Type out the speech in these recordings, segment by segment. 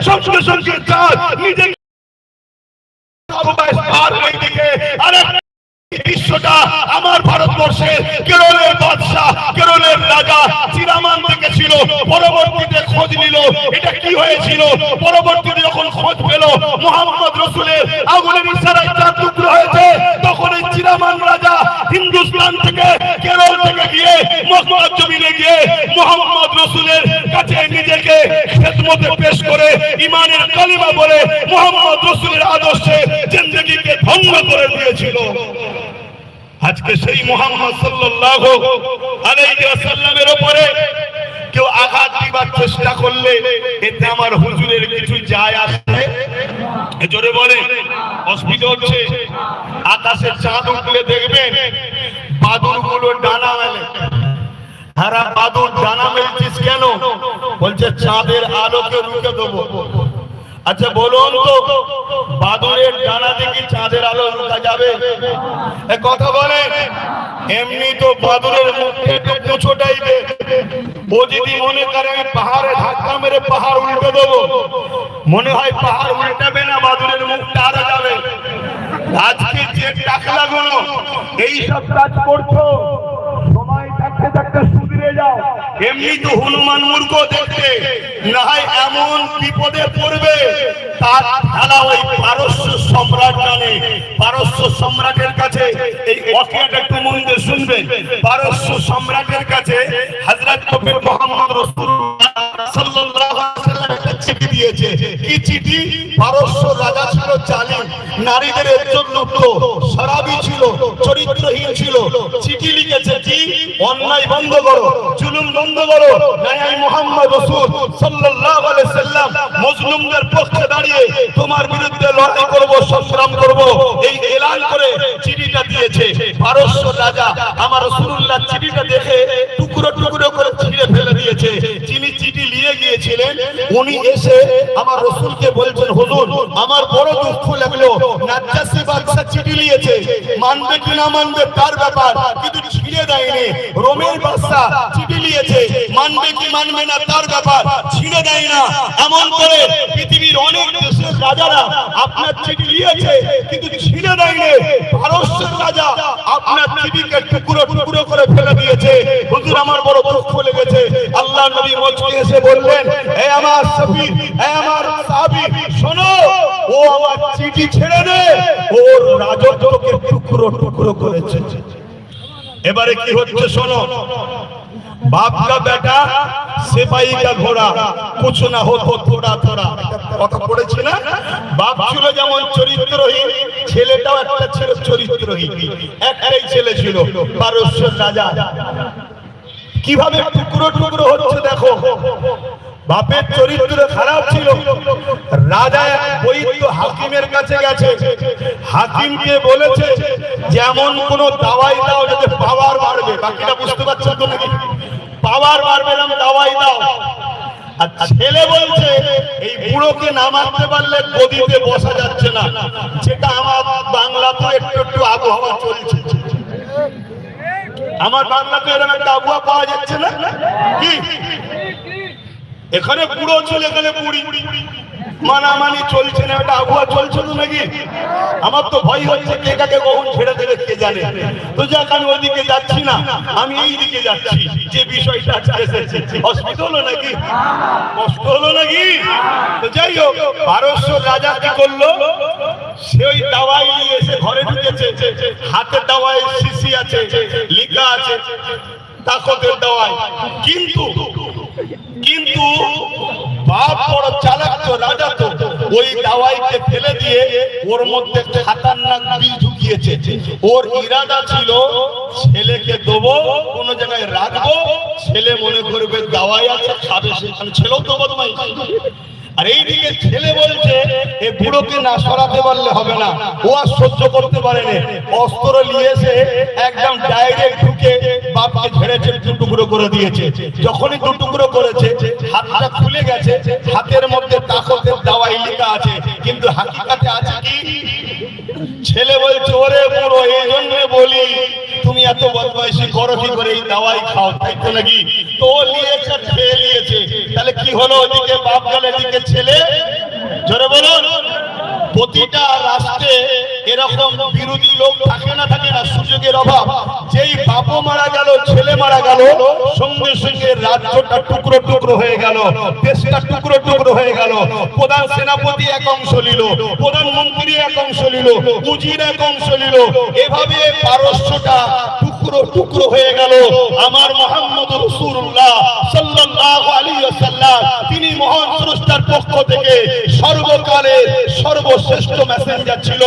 সঙ্গে সঙ্গে চাঁদ নিজে আর ওইদিকে আরেক বিশ্বটা আমার ভারতবর্ষে কেরলের বাদশাহ, কেরলের রাজা চিরামান থেকে ছিল। পরবর্তীতে খোঁজ নিল, এটা কি হয়েছিল? পরবর্তীতে যখন খোঁজ পেল, মোহাম্মদ রসুলের আগুনের ইশারায় চার টুকরো হয়েছে। তখন এই চিরামান রাজা হিন্দুস্তান থেকে কেরল থেকে গিয়ে মক্কা জমিনে গিয়ে মোহাম্মদ রসুলের কাছে নিজেকে খেদমতে পেশ করে ইমানের কালিমা বলে মোহাম্মদ জিন্দগিকে ভঙ্গ করে দিয়েছিল। আজকে সেই মোহাম্মদ সাল্লাল্লাহু আলাইহি ওপরে কেউ আঘাত দিবার চেষ্টা করলে এতে আমার হুজুরের কিছু যায় আসে? জোরে বলে অসুবিধা হচ্ছে আকাশে চাঁদ উঠলে দেখবেন বাদুরগুলো ডানা মেলে। হারা বাদুর ডানা মেলছিস কেন? বলছে, চাঁদের আলোকে রুখে দেবো। আচ্ছা বলুন তো বাদুরের ডানা দেখি চাঁদের আলো রুখা যাবে? কথা বলে এমনি তো বাদুরের মুখে একটু পুঁছো টাইপের। ও যদি মনে করে আমি পাহাড়ে ধাক্কা মেরে পাহাড় উল্টে দেবো। মনে হয় পাহাড় উল্টাবে না বাদুরের মুখটা আরও যাবে। আজকে যে টাকলা গুলো এইসব কাজ করছ? এমনি তো হনুমান মূর্খ দেখতে, না হয় এমন বিপদে পড়বে। তার খেলা ওই পারস্য সম্রাট জানে। পারস্য সম্রাটের কাছে এই অকিয়াটা একটু মন দিয়ে শুনবেন। পারস্য সম্রাটের কাছে হযরত কবির মোহাম্মদ রাসূলুল্লাহ সাল্লাল্লাহু আলাইহি ওয়াসাল্লাম একটা চিঠি দিয়েছে। কি চিঠি? পারস্য রাজা ছিল জালিম নারীদের ইজ্জত লুটতো শরাবী ছিল, চরিত্রহীন ছিল। চিঠি লিখেছে কি? অন্যায় বন্ধ করো, জুলুম বন্ধ করো নাই মোহাম্মদ রাসূল সাল্লাল্লাহু আলাইহি সাল্লাম মজলুমদের পক্ষে দাঁড়িয়ে তোমার বিরুদ্ধে লড়াই করব, সংগ্রাম করব। এই এলান করে চিঠিটা দিয়েছে। পারস্য রাজা আমার রাসূলুল্লাহ চিঠিটা দেখে টুকরো টুকরো করে ছিঁড়ে ফেলে দিয়েছে। নিয়ে গিয়েছিলেন উনি এসে আমার রসুলকে বলছেন হুজুর আমার বড় দুঃখ লাগল। চিঠি নিয়েছে মানবে কি না মানবে তার ব্যাপার কিন্তু ছিঁড়ে দেয়নি। রোমের বাদশা চিঠি নিয়েছে মানবে কি মানবে না তার ব্যাপার ছিঁড়ে দেয় না। এমন করে পৃথিবীর অনেক দেশের রাজারা আপনার চিঠি নিয়েছে কিন্তু ছিঁড়ে দেয়নি। পারস্যের রাজা আপনার চিঠিকে টুকরো টুকরো করে ফেলে দিয়েছে। হুজুর, আমার বড় দুঃখ লেগেছে। আল্লাহ নবী মজকে এসে বললেন, হে আমার সফি, হে আমার সাহাবী, শোনো ও আমার চিঠি ছেড়ে দে। ওর রাজত্বকে টুকরো টুকরো করেছে। এবারে কি হচ্ছে শোনো? বাপ কা বেটা সেপাই কা ঘোড়া কিছু না থোড়া থোড়া কথা পড়েছি না? বাপ ছিল যেমন চরিত্রহীন, ছেলেটাও একটা ছিল চরিত্রহীন। একটাই ছেলে ছিল পারস্য রাজা। কীভাবে টুকরো টুকরো হচ্ছে দেখো? বাপের চরিত্র খারাপ ছিল রাজা হাকিমের কাছে গেছে। হাকিমকে বলেছে যেমন কোন দাওয়াই দাও যাতে পাওয়ার বাড়বে। বাকিটা বুঝতে পারছেন তো নাকি? পাওয়ার বাড়বে না দাওয়াই দাও। ছেলে বলছে, এই বুড়োকে না মারতে পারলে গদিতে বসা যাচ্ছে না। যেটা আমার বাংলাতে একটু একটু আবহাওয়া চলছে। আমার বাংলাতে এরকম একটা আবহাওয়া পাওয়া যাচ্ছে না? কি? এখানে বুড়ো ছিল, এখানে বুড়ি। মানামানি চলছে না একটা আবহাওয়া চলছে তো নাকি? আমার তো ভয় হচ্ছে কে কাকে কখন ছেড়ে দেবে, কে জানে। তো যাক, আমি ওইদিকে যাচ্ছি না, আমি এই দিকে যাচ্ছি। যে বিষয়টা এসেছে, অসুবিধা হলো নাকি? কষ্ট হলো নাকি? তো যাই হোক পারস্য রাজা কি করল? সে ওই দাওয়াই নিয়ে এসে ঘরে ঢুকেছে। হাতে দাওয়াই শিশি আছে লিখা আছে, তাকতের দাওয়াই কিন্তু কিন্তু বাপ বড় চালাক তো রাজা তো। ওই দাওয়াইকে ফেলে দিয়ে ওর মধ্যে খাতারনাক বিষ ঢুকিয়েছে। ওর ইরাদা ছিল, ছেলেকে দেবো, কোন জায়গায় রাখব, ছেলে মনে করবে দাওয়াই আছে, খাবে সেখানে, ছেলেও তো বদমাই আর এইদিকে ছেলে বলছে, এ বুড়োকে না সরাতে পারলে হবে না। ও আর সহ্য করতে পারেনি। অস্ত্র নিয়েছে একদম ডাইরেক্ট ঢুকে বাপকে ঝেড়েছে দু টুকরো করে দিয়েছে। যখনই দু টুকরো করেছে, হাতটা খুলে গেছে, হাতের মধ্যে তাকতের দাওয়াই লেখা আছে। কিন্তু হাকিকাতে আছে কি? ছেলে বলছে, ওরে বুড়ো এই জন্য বলি, তুমি এত বদমাইশি করো কি করে? এই দাওয়াই খাও, তাই তো নাকি? তো নিয়েছে, খেয়ে নিয়েছে। তাহলে কি হলো ওদিকে? বাপ গেল এদিকে ছেলে। জোরে বলুন। প্রতিটা রাষ্ট্রে এরকম বিরোধী লোক থাকে না থাকে না, সুযোগের অভাব। যেই বাপও মারা গেল, ছেলে মারা গেল, সঙ্গে সঙ্গে রাজ্যটা টুকরো টুকরো হয়ে গেল, দেশটা টুকরো টুকরো হয়ে গেল। প্রধান সেনাপতি এক অংশ নিল, প্রধানমন্ত্রী এক অংশ নিল উজির এক অংশ নিল। এভাবে পারস্যটা টুকরো টুকরো হয়ে গেল। আমার মোহাম্মদ রসুল্লাহ তিনি মহান স্রষ্টার পক্ষ থেকে সর্বকালে সর্বশ্রেষ্ঠ মেসেঞ্জার ছিল।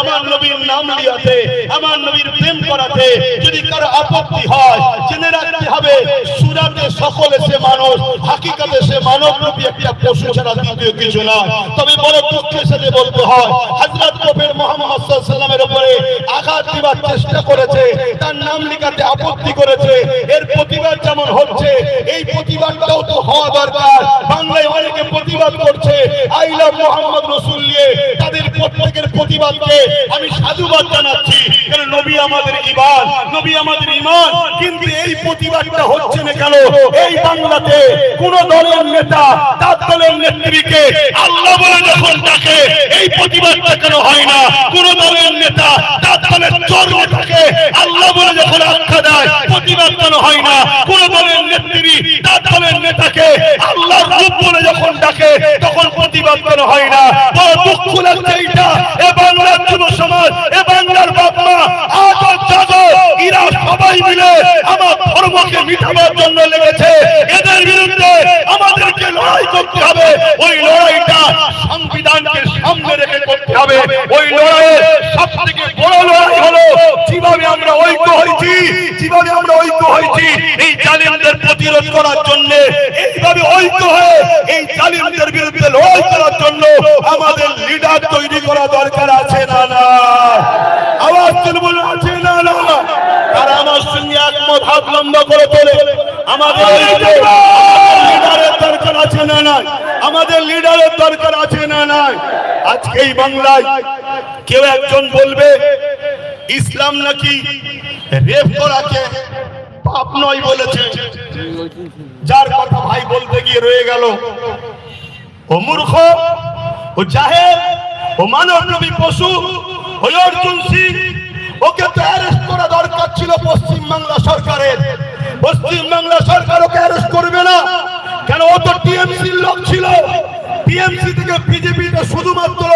আমার নবীর নাম লিয়াতে আমার নবীর প্রেম করাতে যদি কারও আপত্তি হয়, জেনে রাখতে হবে, সুরাতে সকলে সে মানুষ, হাকিকাতে সে মানব রূপী একটা পশু ছাড়া দ্বিতীয় কিছু না। তবে বড় দুঃখের সাথে বলতে হয়, হযরত কবির মোহাম্মদ ওয়াসাল্লামের উপরে আঘাত দিবার চেষ্টা করেছে, তার নাম লিখাতে আপত্তি করেছে, এর প্রতিবাদ যেমন হচ্ছে, এই প্রতিবাদটাও তো হওয়া দরকার। বাংলায় অনেকে প্রতিবাদ করছে আই লাভ মোহাম্মদ রসুল নিয়ে তাদের প্রত্যেকের প্রতিবাদকে আমি সাধুবাদ জানাচ্ছি। নবী আমাদের ইমান নবী আমাদের ইমান কিন্তু এই প্রতিবাদটা হচ্ছে না কেন? এই বাংলাতে কোন দলের নেতা, তার দলের নেত্রীকে আল্লাহ বলে যখন ডাকে, এই প্রতিবাদটা কেন হয় না? কোন দলের নেতা, তার দলের চোর নেতাকে আল্লাহ বলে যখন আখ্যা দেয়, প্রতিবাদ কেন হয় না? কোন দলের নেত্রী, তার দলের নেতাকে আল্লাহর রূপ বলে যখন ডাকে, তখন প্রতিবাদ কেন হয় না? বড় দুঃখ লাগছে এইটা এ বাংলার যুব সমাজ, এ বাংলার বাপ মা আজ জাগো এরা সবাই মিলে আমার ধর্মকে মিটাবার জন্য লেগেছে। এদের বিরুদ্ধে আমাদেরকে লড়াই করতে হবে। ওই লড়াইটা সংবিধানকে সামনে রেখে করতে হবে। ওই লড়াইয়ের সব থেকে বড় লড়াই হলো, যেভাবে আমরা ঐক্য হয়েছি, যেভাবে আমরা ঐক্য হয়েছি, এই জালিমদের প্রতিরোধ করার জন্য এইভাবে ঐক্য হয়ে এই জালিমদের বিরুদ্ধে লড়াই করার জন্য আমাদের লিডার তৈরি করা দরকার আছে না না? আওয়াজ তুলবুল আছে না না তারা আমার সঙ্গে একমত হাত লম্বা করে তোলে। আমাদের লিডারের দরকার আছে না না আমাদের লিডারের দরকার আছে না না আজকে এই বাংলায় কেউ একজন বলবে ইসলাম নাকি রেপ করাকে পাপ নয় বলেছে। যার কথা ভাই বলতে গিয়ে রয়ে গেল, ও মূর্খ, ও জাহেল, ও মানব নবী পশু ওই অর্জুন সিং, ওকে তো অ্যারেস্ট করা দরকার ছিল পশ্চিম বাংলা সরকারের। পশ্চিম বাংলা সরকার ওকে অ্যারেস্ট করবে না। কেন? ও তো টিএমসির লোক ছিল। টিএমসি থেকে বিজেপিতে শুধুমাত্র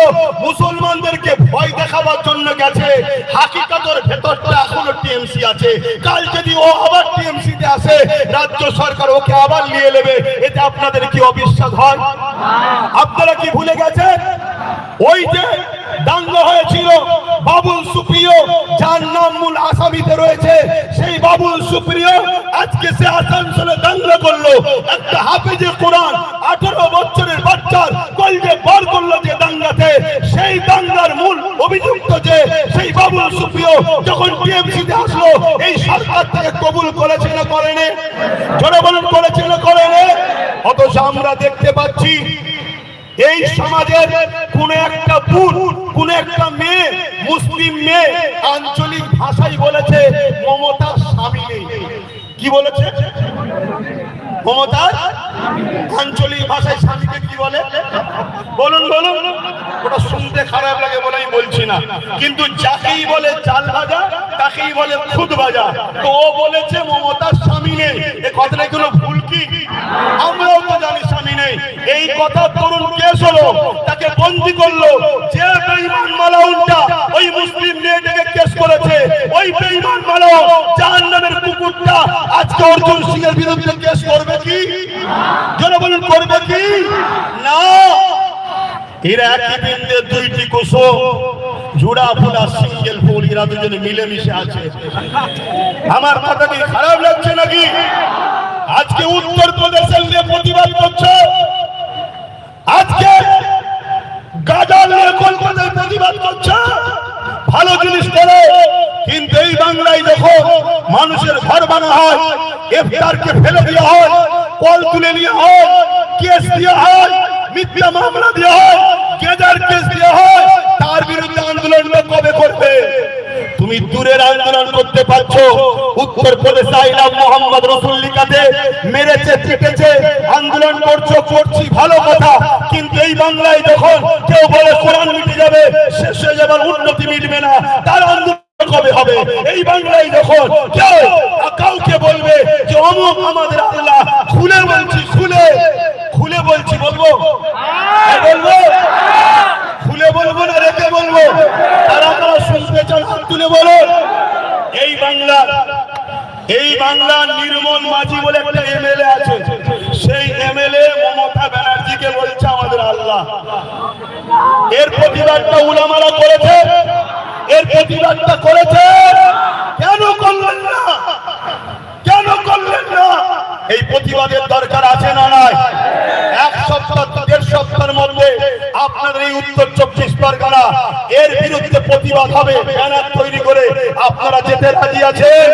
মুসলমানদেরকে ভয় দেখাবার জন্য গেছে। হাকিকাতর ভেতরটা এখনও টিএমসি আছে। কাল যদি ও আবার টিএমসি তে আসে রাজ্য সরকার ওকে আবার নিয়ে নেবে। এতে আপনাদের কি অবিশ্বাস হয়? আপনারা কি ভুলে গেছেন? ওই যে দাঙ্গা হয়েছিল। বাবুল সুপ্রিয়, যার নাম মূল আসামিতে রয়েছে, সেই বাবুল সুপ্রিয় আজকে সে আসানসোলে দাঙ্গ করল। একটা হাফেজে কোরআন আঠারো বছরের বাচ্চার কলজে বার করল যে দাঙ্গাতে। সেই দাঙ্গার মূল অভিযুক্ত যে, সেই বাবুল সুপ্রিয় যখন টিএমসিতে আসলো, এই সরকার থেকে কবুল করেছে না করেনি? জনবলন করেছে না করেনি? অথচ আমরা দেখতে পাচ্ছি এই সমাজের কোন একটা পুর কোন একটা মেয়ে, মুসলিম মেয়ে আঞ্চলিক ভাষায় বলেছে, মমতার স্বামী নেই। কি বলেছে? মমতার আঞ্চলিক ভাষায় স্বামীকে কি বলে? বলুন বলুন। ওটা শুনতে খারাপ লাগে বলে আমি বলছি না। কিন্তু যাকেই বলে চাল ভাজা, তাকেই বলে খুদ ভাজা, তো ও বলেছে মমতার স্বামী নেই। এ কথাটা কোনো ভুল কি? আমরাও তো জানি স্বামী নেই। এই কথা তরুণ কেস হলো, তাকে বন্দি করল। যে বেঈমান মালাউনটা ওই মুসলিম মেয়েটাকে কেস করেছে, ওই বেঈমান মালাউ জাহান্নামের কুকুরটা আজকে অর্জুন সিং এর বিরুদ্ধে কেস করবে কি? জনবলন করবে কি? না। এরা একই বিন্দে দুইটি কুসুম, জুড়া, ফুলা সিঙ্গেল ফুল, এরা দুজনে মিলেমিশে আছে। আমার কথা কি খারাপ লাগছে নাকি? আজকে উত্তর প্রদেশের নিয়ে প্রতিবাদ করছে। আজকে গাজা নিয়ে কলকাতায় প্রতিবাদ করছে। ভালো জিনিস করে কিন্তু এই বাংলায় দেখো মানুষের ঘর বানা হয় এফআর কে ফেলে দেওয়া হয়, কল তুলে নেওয়া হয়, কেস দেওয়া হয়, মিথ্যা মামলা দেওয়া হয়, গেজার কেস দেওয়া হয় তার বিরুদ্ধে আন্দোলন কবে বুঝতে পারছ? উত্তর প্রদেশে আইলাম মোহাম্মদ রসুল লিখাতে মেরেছে, পিটেছে, আন্দোলন করছ, করছি, ভালো কথা। কিন্তু এই বাংলায় যখন কেউ বলে কোরআন মিটে যাবে, শেষ হয়ে যাবার উন্নতি মিটবে না। তার আন্দোলন কবে তারা শুনতে চান তুলে বাংলা। এই বাংলার নির্মল মাঝি বলে একটা এমএলএ আছে। সেই এমএলএ মমতা ব্যানার্জিকে বলছে আমাদের আল্লাহ। এর প্রতিবাদটা উলামারা করেছে। এর প্রতিবাদটা করেছে। কেন করলেন না? কেন করলেন না? এই প্রতিবাদের দরকার আছে না নাই? সপ্তাহ দেড় সপ্তাহের মধ্যে আপনাদের এই উত্তর চব্বিশ পরগনা, এর বিরুদ্ধে প্রতিবাদ হবে, ব্যানার তৈরি করে আপনারা যেতে রাজি আছেন?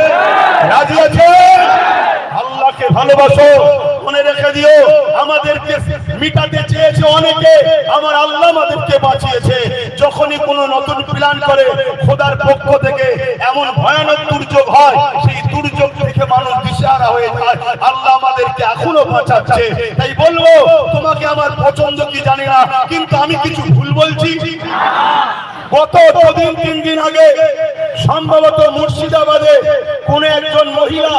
রাজি আছেন? আল্লাহকে ভালোবাসো। মনে রেখে দিও, আমাদেরকে মিটাতে চেয়েছে অনেকে, আমার আল্লাহ আমাদেরকে বাঁচিয়েছে। যখনই কোনো নতুন প্ল্যান করে, খোদার পক্ষ থেকে এমন ভয়ানক দুর্যোগ হয়, সেই দুর্যোগ থেকে মানুষ দিশাহারা হয়ে যায়। আল্লাহ আমাদেরকে এখনও বাঁচাচ্ছে। তাই বলব, তোমাকে আমার পছন্দ কি জানি না, কিন্তু আমি কিছু ভুল বলছি। গত দুদিন, তিন দিন আগে সম্ভবত মুর্শিদাবাদে কোন একজন মহিলা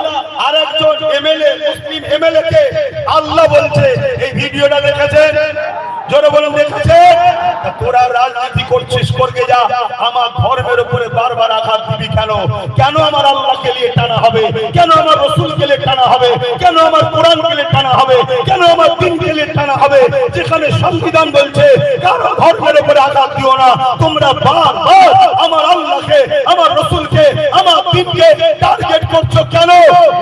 আর একজন এমএলএ, মুসলিম এমএলএ কে আল্লাহ বলছে। এই ভিডিওটা দেখেছেন? জোরে বলুন, দেখেছেন? তোরা রাজনীতি করছিস করকে যা। আমার ধর্মের উপরে বারবার আঘাত দিবি কেন? কেন আমার আল্লাহকে নিয়ে টানা হবে? কেন আমার রসুলকে নিয়ে টানা হবে? কেন আমার কোরআনকে নিয়ে টানা হবে? কেন আমার দিনকে নিয়ে টানা হবে? যেখানে সংবিধান বলছে, কারও ধর্মের উপরে আঘাত দিও না। তোমরা বারবার আমার আল্লাহকে, আমার রসুলকে, আমার দিনকে টার্গেট করছ কেন?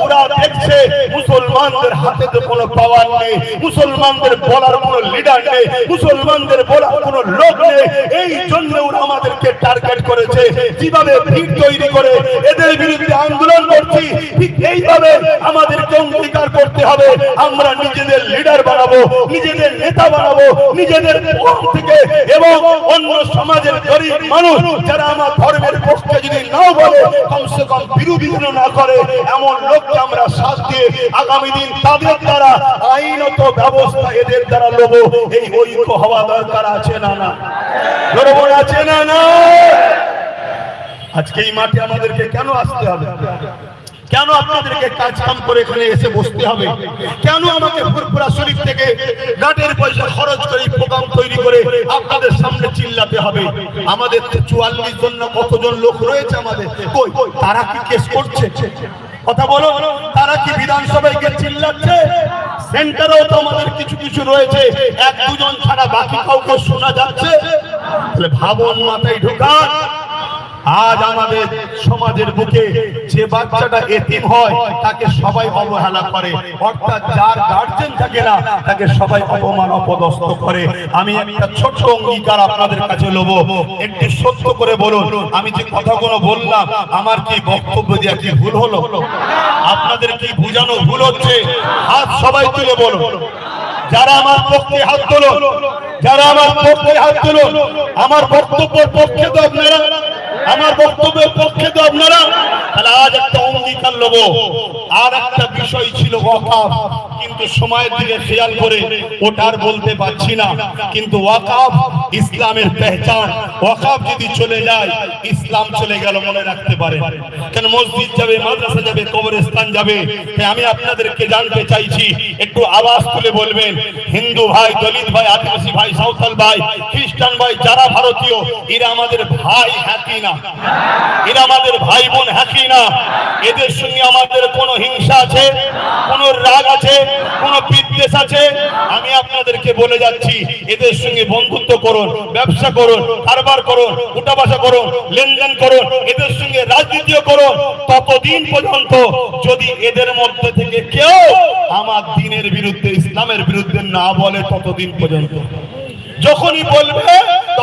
ওরা দেখছে মুসলমানদের হাতে তো কোনো পাওয়ার নেই, মুসলমানদের বলার কোনো লিডার নেই, মুসলমানদের বলার কোনো লোক নেই। এই জন্য ওরা আমাদেরকে টার্গেট করেছে। কীভাবে ভিড় তৈরি করে এদের বিরুদ্ধে আন্দোলন করছি, ঠিক এইভাবে আমাদেরকে অঙ্গীকার করতে হবে। আমরা নিজেদের লিডার বানাবো, নিজেদের নেতা বানাবো, নিজেদের থেকে এবং অন্য সমাজের গরিব মানুষ যারা আমার ধর্মের পক্ষে যদি নাও বলে, কমসে কম বিরোধী না করে এমন লোককে আমরা সাথ দিয়ে আগামী দিন তাদের দ্বারা আইনত ব্যবস্থা এদের দ্বারা লোব এই ঐক্য হওয়া দরকার আছে না না? বরাবর আছে না না? আজকে এই মাঠে আমাদেরকে কেন আসতে হবে? কেন আপনাদেরকে কাজ কাম করে এখানে এসে বসতে হবে? কেন আমাকে ফুরপুরা শরীফ থেকে গাটের পয়সা খরচ করে প্রোগ্রাম তৈরি করে আপনাদের সামনে চিল্লাতে হবে? আমাদের চুয়াল্লিশ জন না কতজন লোক রয়েছে আমাদের? কই, তারা কি কেস করছে? কথা বলো, তারা কি বিধানসভায় গিয়ে চিল্লাচ্ছে? সেন্টারেও তো আমাদের কিছু কিছু রয়েছে, এক দুজন ছাড়া বাকি কাউকে শোনা যাচ্ছে? তাহলে ভাবন মাথায় ঢুকান। আজ আমাদের সমাজের বুকে যে বাচ্চাটা এতিম হয়, তাকে সবাই অবহেলা করে। অর্থাৎ যার গার্জেন থাকে না, তাকে সবাই অপমান, অপদস্থ করে। আমি একটা ছোট্ট অঙ্গীকার আপনাদের কাছে লোব। একটি সত্য করে বলুন, আমি যে কথাগুলো বললাম, আমার কি বক্তব্য দিয়ে কি ভুল হলো? আপনাদের কি বুঝানো ভুল হচ্ছে? হাত সবাই তুলে বলুন। যারা আমার পক্ষে হাত তুলো, যারা আমার পক্ষে হাত তুলো, আমার বক্তব্যের পক্ষে তো আপনারা আমার বক্তব্যের পক্ষে তো আপনারা, তাহলে আজ একটা অঙ্গীকার লোক আর একটা বিষয় ছিল ওয়াকাফ। কিন্তু সময়ের দিকে খেয়াল করে ওটার বলতে পারছি না। কিন্তু ওয়াকাফ ইসলামের পেহচান। ওয়াকাফ যদি চলে যায়, ইসলাম চলে গেল মনে রাখতে পারে। কেন মসজিদ যাবে, মাদ্রাসা যাবে, কবরস্থান যাবে? আমি আপনাদেরকে জানতে চাইছি, একটু আওয়াজ তুলে বলবেন। হিন্দু ভাই, দলিত ভাই, আদিবাসী ভাই, সাঁওতাল ভাই, খ্রিস্টান ভাই, যারা ভারতীয়, এরা আমাদের ভাই হ্যাকি না? এরা আমাদের ভাই বোন হ্যাকি না? এদের সঙ্গে আমাদের কোনো হিংসা আছে? কোনো রাগ আছে? কোনো বিদ্বেষ আছে? আমি আপনাদেরকে বলে যাচ্ছি, এদের সঙ্গে বন্ধুত্ব করুন, ব্যবসা করুন, কারবার করুন উঠা বসা করুন, লেনদেন করুন, এদের সঙ্গে রাজনীতিও করুন। ততদিন পর্যন্ত যদি এদের মধ্যে থেকে কেউ আমার দিনের বিরুদ্ধে, ইসলামের বিরুদ্ধে না বলে, ততদিন পর্যন্ত। যখনই বলবে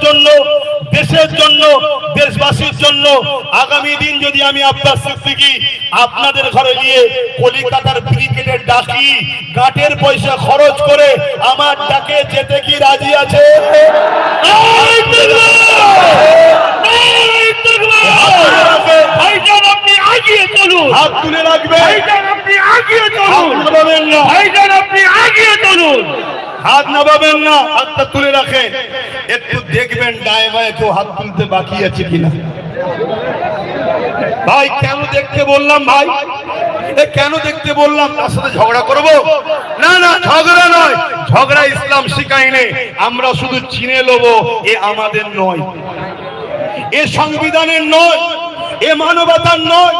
জন্য দেশের জন্য দেশবাসীর জন্য আগামী দিন যদি আমি আব্বাস সিদ্দিকী আপনাদের ঘরে গিয়ে কলিকাতার ক্রিকেটের ডাকি গাটের পয়সা খরচ করে আমার ডাকে যেতে কি রাজি আছে? আপনি আগিয়ে চলুন। হাত তুলে রাখবে আপনি আগিয়ে চলুন। না। আপনি আগিয়ে চলুন। হাত নামাবেন না, হাতটা তুলে রাখেন। একটু দেখবেন ডায়ে বায়ে কেউ হাত তুলতে বাকি আছে কিনা। ভাই, কেন দেখতে বললাম ভাই? কেন দেখতে বললাম? তার সাথে ঝগড়া করব? না না, ঝগড়া নয়। ঝগড়া ইসলাম শিখায়নি আমরা শুধু চিনে নেব এ আমাদের নয়। এ সংবিধানের নয়, এ মানবতার নয়।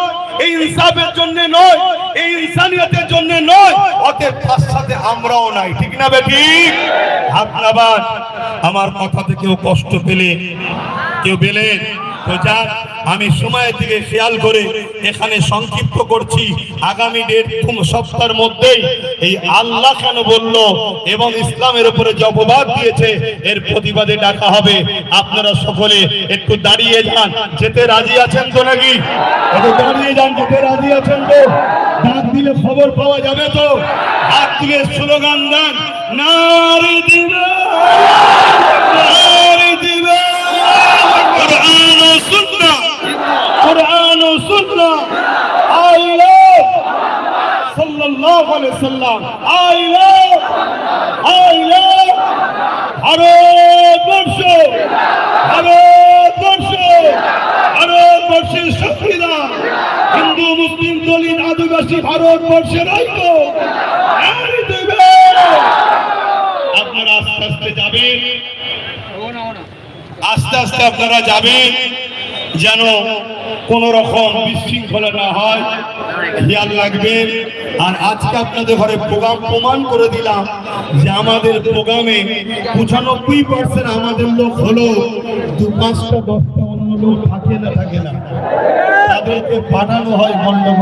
এই ইনসাফের জন্য নয়, এই ইনসানিয়তের জন্য নয়, অতএব তার সাথে আমরাও নাই, ঠিক না বেটি? হাত নাবান আমার কথাতে কেউ কষ্ট পেলে, কেউ পেলেন যাক আমি সময়ের দিকে খেয়াল করে এখানে সংক্ষিপ্ত করছি। আগামী দেড় সপ্তাহের মধ্যেই এই আল্লাহ কেন বলল এবং ইসলামের উপরে অপবাদ দিয়েছে, এর প্রতিবাদে ডাকা হবে। আপনারা সকলে একটু দাঁড়িয়ে যান। যেতে রাজি আছেন তো নাকি? একটু দাঁড়িয়ে যান, যেতে রাজি আছেন তো? ডাক দিলে খবর পাওয়া যাবে তো? হাত তুলে স্লোগান দেন, নারী দিবে নারী দিবে কোরআন ও সুন্নাহ। কোরআন ও সুন্নাহ। আল্লাহ সাল্লাল্লাহু আলাইহি সাল্লাম। আল্লাহ আল্লাহ ভারতবর্ষ। ভারতবর্ষ। ভারতবর্ষের সংবিধান হিন্দু মুসলিম দলিত আদিবাসী ভারতবর্ষের ঐক্য। আপনারা আস্তে আস্তে যাবেন। আস্তে আস্তে আপনারা যাবেন। যেন কোন রকম বিশৃঙ্খলা না হয়। খেয়াল লাগবে আর আজকে আপনাদের ঘরে প্রোগ্রাম প্রমাণ করে দিলাম যে আমাদের প্রোগ্রামে পঁচানব্বই পার্সেন্ট আমাদের লোক হলো দু পাঁচটা দশটা অন্য লোক থাকে না থাকে না। তাদেরকে পাঠানো হয় গন্ডগোল